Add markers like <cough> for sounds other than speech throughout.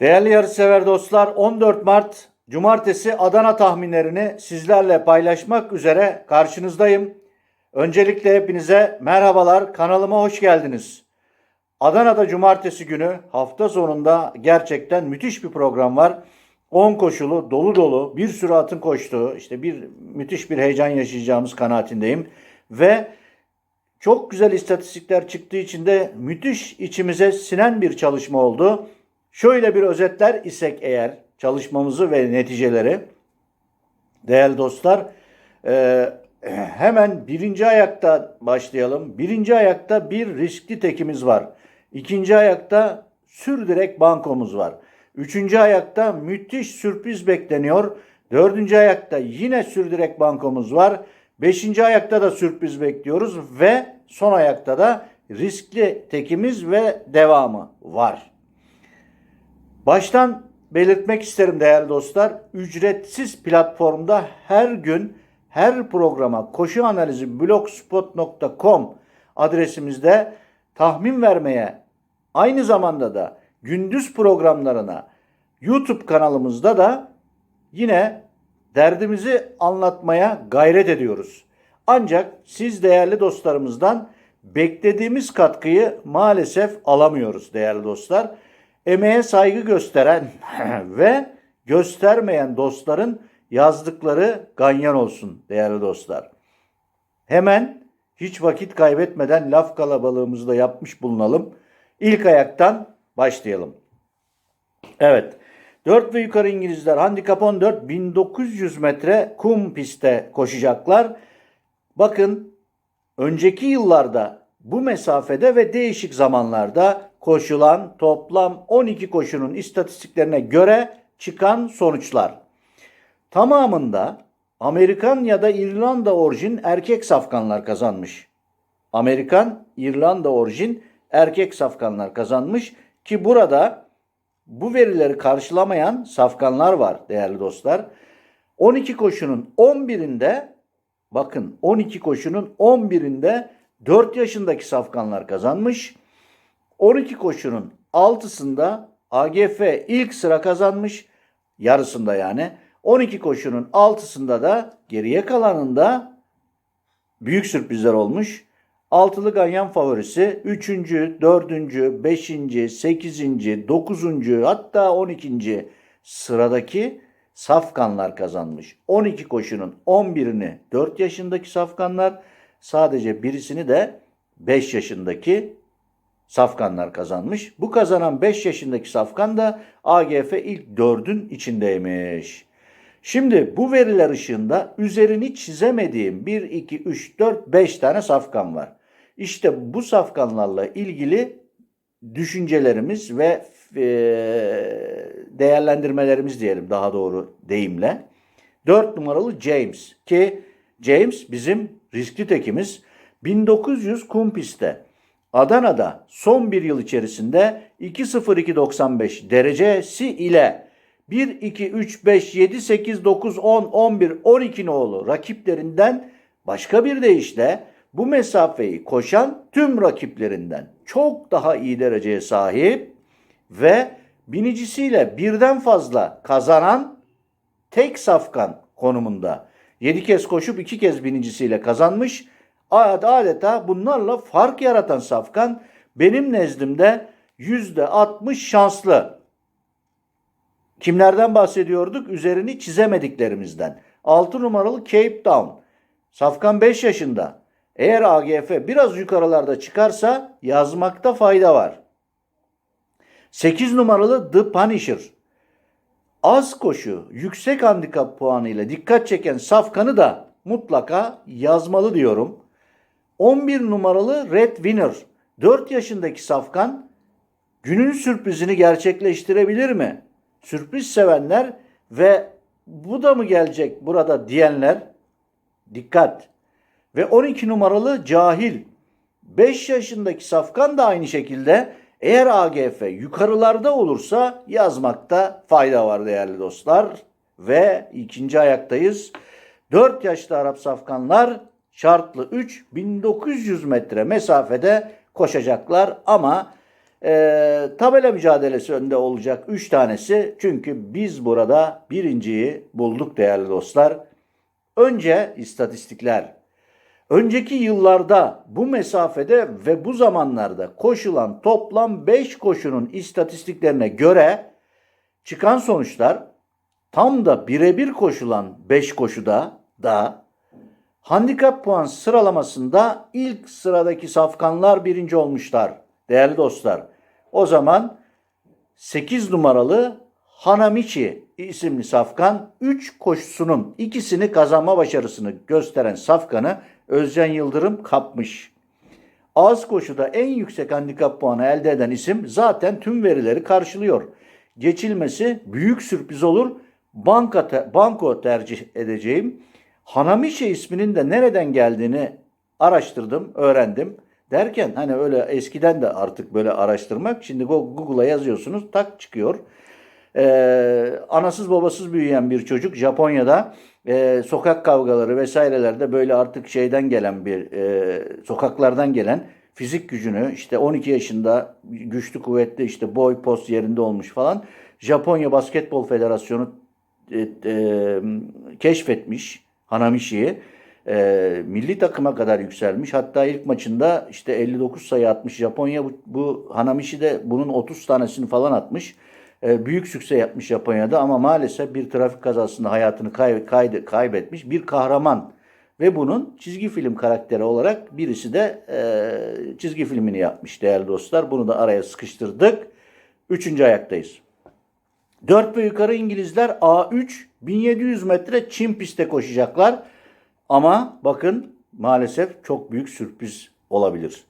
Değerli yarışsever dostlar 14 Mart Cumartesi Adana tahminlerini sizlerle paylaşmak üzere karşınızdayım. Öncelikle hepinize merhabalar kanalıma hoş geldiniz. Adana'da cumartesi günü hafta sonunda gerçekten müthiş bir program var. 10 koşulu dolu dolu bir sürü atın koştuğu işte bir müthiş bir heyecan yaşayacağımız kanaatindeyim. Ve çok güzel istatistikler çıktığı için de müthiş içimize sinen bir çalışma oldu. Şöyle bir özetler isek eğer çalışmamızı ve neticeleri değerli dostlar e, hemen birinci ayakta başlayalım. Birinci ayakta bir riskli tekimiz var. İkinci ayakta sürdürek bankomuz var. Üçüncü ayakta müthiş sürpriz bekleniyor. Dördüncü ayakta yine sürdürek bankomuz var. Beşinci ayakta da sürpriz bekliyoruz ve son ayakta da riskli tekimiz ve devamı var. Baştan belirtmek isterim değerli dostlar. Ücretsiz platformda her gün her programa koşu analizi blogspot.com adresimizde tahmin vermeye aynı zamanda da gündüz programlarına YouTube kanalımızda da yine derdimizi anlatmaya gayret ediyoruz. Ancak siz değerli dostlarımızdan beklediğimiz katkıyı maalesef alamıyoruz değerli dostlar. Emeğe saygı gösteren <laughs> ve göstermeyen dostların yazdıkları ganyan olsun değerli dostlar. Hemen hiç vakit kaybetmeden laf kalabalığımızı da yapmış bulunalım. İlk ayaktan başlayalım. Evet. 4 ve yukarı İngilizler handikap 14 1900 metre kum pistte koşacaklar. Bakın önceki yıllarda bu mesafede ve değişik zamanlarda koşulan toplam 12 koşunun istatistiklerine göre çıkan sonuçlar. Tamamında Amerikan ya da İrlanda orijin erkek safkanlar kazanmış. Amerikan, İrlanda orijin erkek safkanlar kazanmış ki burada bu verileri karşılamayan safkanlar var değerli dostlar. 12 koşunun 11'inde bakın 12 koşunun 11'inde 4 yaşındaki safkanlar kazanmış. 12 koşunun 6'sında AGF ilk sıra kazanmış. Yarısında yani. 12 koşunun 6'sında da geriye kalanında büyük sürprizler olmuş. Altılı ganyan favorisi 3. 4. 5. 8. 9. hatta 12. sıradaki safkanlar kazanmış. 12 koşunun 11'ini 4 yaşındaki safkanlar sadece birisini de 5 yaşındaki safkanlar kazanmış. Bu kazanan 5 yaşındaki safkan da AGF ilk 4'ün içindeymiş. Şimdi bu veriler ışığında üzerini çizemediğim 1, 2, 3, 4, 5 tane safkan var. İşte bu safkanlarla ilgili düşüncelerimiz ve e, değerlendirmelerimiz diyelim daha doğru deyimle. 4 numaralı James ki James bizim riskli tekimiz 1900 kum pistte Adana'da son bir yıl içerisinde 2.02.95 derecesi ile 1, 2, 3, 5, 7, 8, 9, 10, 11, 12 nolu rakiplerinden başka bir deyişle bu mesafeyi koşan tüm rakiplerinden çok daha iyi dereceye sahip ve binicisiyle birden fazla kazanan tek safkan konumunda. 7 kez koşup 2 kez binicisiyle kazanmış. Adeta bunlarla fark yaratan safkan benim nezdimde %60 şanslı. Kimlerden bahsediyorduk? Üzerini çizemediklerimizden. 6 numaralı Cape Town. Safkan 5 yaşında. Eğer AGF biraz yukarılarda çıkarsa yazmakta fayda var. 8 numaralı The Punisher. Az koşu, yüksek handikap puanıyla dikkat çeken Safkan'ı da mutlaka yazmalı diyorum. 11 numaralı Red Winner. 4 yaşındaki Safkan günün sürprizini gerçekleştirebilir mi? Sürpriz sevenler ve bu da mı gelecek burada diyenler dikkat. Ve 12 numaralı Cahil. 5 yaşındaki Safkan da aynı şekilde eğer AGF yukarılarda olursa yazmakta fayda var değerli dostlar. Ve ikinci ayaktayız. 4 yaşlı Arap Safkanlar şartlı 3 1900 metre mesafede koşacaklar ama e, tabela mücadelesi önde olacak 3 tanesi. Çünkü biz burada birinciyi bulduk değerli dostlar. Önce istatistikler. Önceki yıllarda bu mesafede ve bu zamanlarda koşulan toplam 5 koşunun istatistiklerine göre çıkan sonuçlar tam da birebir koşulan 5 koşuda da handikap puan sıralamasında ilk sıradaki safkanlar birinci olmuşlar değerli dostlar. O zaman 8 numaralı Hanamichi isimli safkan 3 koşusunun ikisini kazanma başarısını gösteren safkanı Özcan Yıldırım kapmış. Az koşuda en yüksek handikap puanı elde eden isim zaten tüm verileri karşılıyor. Geçilmesi büyük sürpriz olur. Banka te- banko tercih edeceğim. Hanamichi isminin de nereden geldiğini araştırdım, öğrendim. Derken hani öyle eskiden de artık böyle araştırmak. Şimdi Go- Google'a yazıyorsunuz tak çıkıyor. Ee, anasız babasız büyüyen bir çocuk Japonya'da e, sokak kavgaları vesairelerde böyle artık şeyden gelen bir e, sokaklardan gelen fizik gücünü işte 12 yaşında güçlü kuvvetli işte boy post yerinde olmuş falan Japonya Basketbol Federasyonu e, e, keşfetmiş Hanamishi'yi. E, milli takıma kadar yükselmiş. Hatta ilk maçında işte 59 sayı atmış Japonya. Bu, bu Hanamichi de bunun 30 tanesini falan atmış. E, büyük sükse yapmış Japonya'da ama maalesef bir trafik kazasında hayatını kay, kaydı, kaybetmiş bir kahraman. Ve bunun çizgi film karakteri olarak birisi de e, çizgi filmini yapmış değerli dostlar. Bunu da araya sıkıştırdık. Üçüncü ayaktayız. 4 ve yukarı İngilizler A3 1700 metre çim pistte koşacaklar. Ama bakın maalesef çok büyük sürpriz olabilir.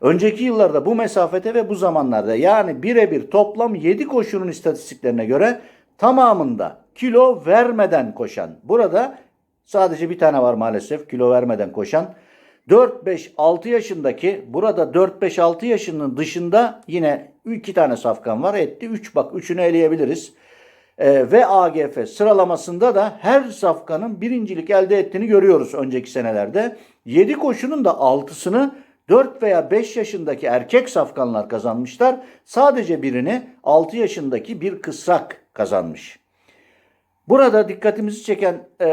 Önceki yıllarda bu mesafete ve bu zamanlarda yani birebir toplam 7 koşunun istatistiklerine göre tamamında kilo vermeden koşan. Burada sadece bir tane var maalesef kilo vermeden koşan. 4-5-6 yaşındaki burada 4-5-6 yaşının dışında yine iki tane safkan var etti. 3 bak üçünü eleyebiliriz. Ee, ve AGF sıralamasında da her safkanın birincilik elde ettiğini görüyoruz önceki senelerde. 7 koşunun da 6'sını 4 veya 5 yaşındaki erkek safkanlar kazanmışlar. Sadece birini 6 yaşındaki bir kısrak kazanmış. Burada dikkatimizi çeken e,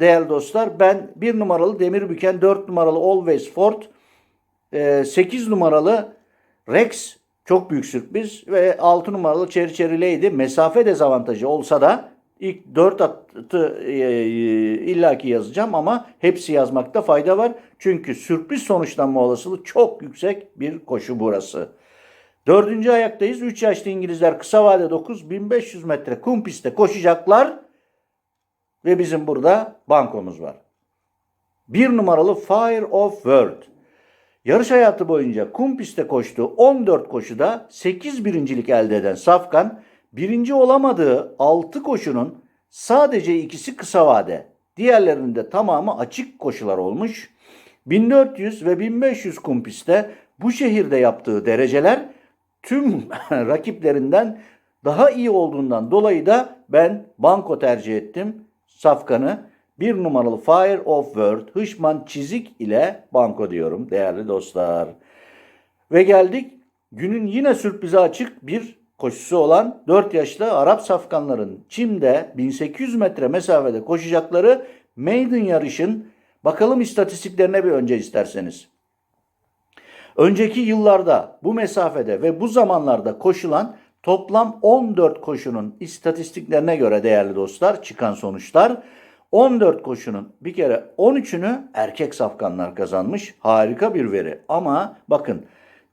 değerli dostlar ben 1 numaralı Demirbüken, 4 numaralı Always Ford, e, 8 numaralı Rex çok büyük sürpriz ve 6 numaralı Cherry Lady mesafe dezavantajı olsa da ilk 4 atı e, e, illaki yazacağım ama hepsi yazmakta fayda var. Çünkü sürpriz sonuçlanma olasılığı çok yüksek bir koşu burası. Dördüncü ayaktayız. 3 yaşlı İngilizler kısa vade 9 1500 metre kum pistte koşacaklar. Ve bizim burada bankomuz var. Bir numaralı Fire of World. Yarış hayatı boyunca kum pistte koştuğu 14 koşuda 8 birincilik elde eden Safkan, birinci olamadığı 6 koşunun sadece ikisi kısa vade. Diğerlerinin de tamamı açık koşular olmuş. 1400 ve 1500 kum pistte bu şehirde yaptığı dereceler tüm <laughs> rakiplerinden daha iyi olduğundan dolayı da ben banko tercih ettim. Safkan'ı bir numaralı Fire of World Hışman çizik ile banko diyorum değerli dostlar. Ve geldik günün yine sürprize açık bir koşusu olan 4 yaşlı Arap safkanların Çim'de 1800 metre mesafede koşacakları maiden yarışın bakalım istatistiklerine bir önce isterseniz. Önceki yıllarda bu mesafede ve bu zamanlarda koşulan toplam 14 koşunun istatistiklerine göre değerli dostlar çıkan sonuçlar 14 koşunun bir kere 13'ünü erkek safkanlar kazanmış. Harika bir veri. Ama bakın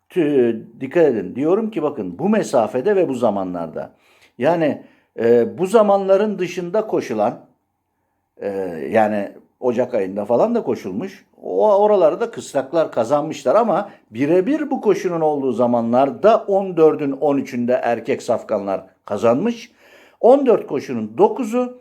tü, dikkat edin. Diyorum ki bakın bu mesafede ve bu zamanlarda. Yani e, bu zamanların dışında koşulan e, yani Ocak ayında falan da koşulmuş. O oraları da kısraklar kazanmışlar ama birebir bu koşunun olduğu zamanlarda 14'ün 13'ünde erkek safkanlar kazanmış. 14 koşunun 9'u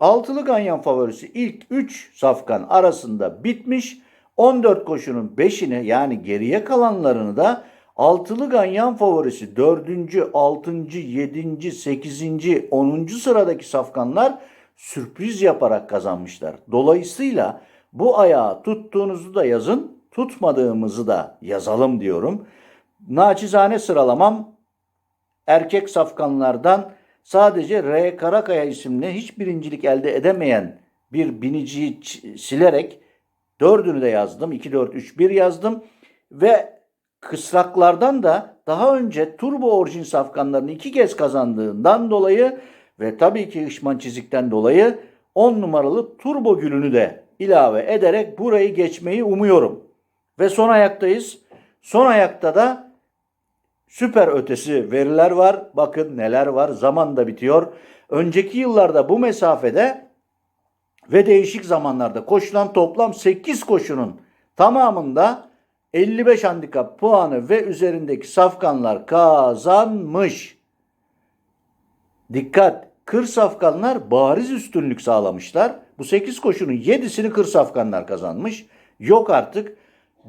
altılı ganyan favorisi ilk 3 safkan arasında bitmiş. 14 koşunun 5'ini yani geriye kalanlarını da altılı ganyan favorisi 4. 6. 7. 8. 10. sıradaki safkanlar sürpriz yaparak kazanmışlar. Dolayısıyla bu ayağı tuttuğunuzu da yazın, tutmadığımızı da yazalım diyorum. Naçizane sıralamam erkek safkanlardan sadece R. Karakaya isimli hiç birincilik elde edemeyen bir biniciyi silerek dördünü de yazdım. 2, 4, 3, 1 yazdım. Ve kısraklardan da daha önce turbo orijin safkanlarını iki kez kazandığından dolayı ve tabii ki ışman çizikten dolayı 10 numaralı turbo gülünü de ilave ederek burayı geçmeyi umuyorum. Ve son ayaktayız. Son ayakta da süper ötesi veriler var. Bakın neler var. Zaman da bitiyor. Önceki yıllarda bu mesafede ve değişik zamanlarda koşulan toplam 8 koşunun tamamında 55 handikap puanı ve üzerindeki safkanlar kazanmış. Dikkat! Kır safkanlar bariz üstünlük sağlamışlar. Bu 8 koşunun 7'sini kır safkanlar kazanmış. Yok artık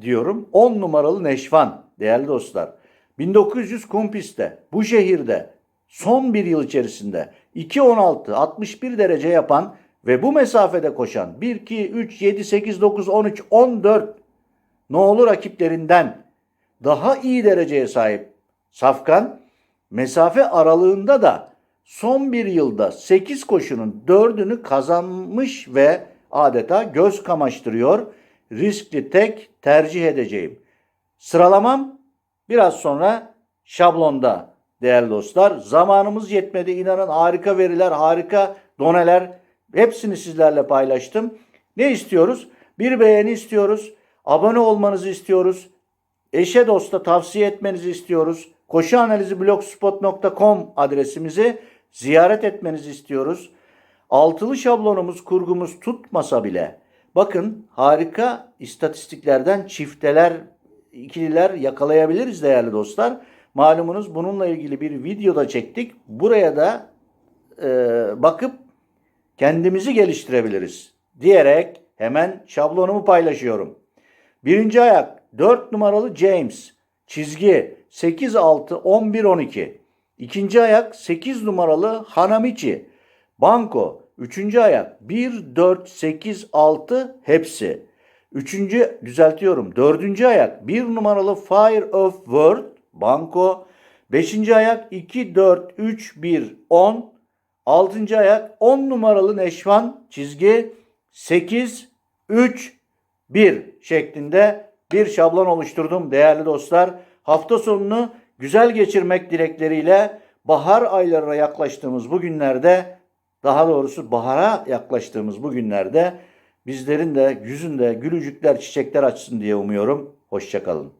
diyorum 10 numaralı Neşvan değerli dostlar. 1900 Kumpis'te bu şehirde son bir yıl içerisinde 2.16 61 derece yapan ve bu mesafede koşan 1, 2, 3, 7, 8, 9, 13, 14 nolu rakiplerinden daha iyi dereceye sahip Safkan mesafe aralığında da son bir yılda 8 koşunun 4'ünü kazanmış ve adeta göz kamaştırıyor. Riskli tek tercih edeceğim. Sıralamam biraz sonra şablonda değerli dostlar. Zamanımız yetmedi. İnanın harika veriler, harika doneler hepsini sizlerle paylaştım. Ne istiyoruz? Bir beğeni istiyoruz. Abone olmanızı istiyoruz. Eşe dosta tavsiye etmenizi istiyoruz. Koşuanaliziblogspot.com adresimizi ziyaret etmenizi istiyoruz. Altılı şablonumuz, kurgumuz tutmasa bile bakın harika istatistiklerden çifteler, ikililer yakalayabiliriz değerli dostlar. Malumunuz bununla ilgili bir video da çektik. Buraya da e, bakıp kendimizi geliştirebiliriz diyerek hemen şablonumu paylaşıyorum. Birinci ayak 4 numaralı James çizgi 8 6 11 12. İkinci ayak 8 numaralı Hanamichi banko. Üçüncü ayak 1 4 8 6 hepsi. Üçüncü düzeltiyorum. Dördüncü ayak 1 numaralı Fire of Word banko. Beşinci ayak 2 4 3 1 10. Altıncı ayak 10 numaralı Neşvan çizgi 8 3 1 şeklinde bir şablon oluşturdum değerli dostlar. Hafta sonunu güzel geçirmek dilekleriyle bahar aylarına yaklaştığımız bu günlerde daha doğrusu bahara yaklaştığımız bu günlerde bizlerin de yüzünde gülücükler çiçekler açsın diye umuyorum. Hoşçakalın.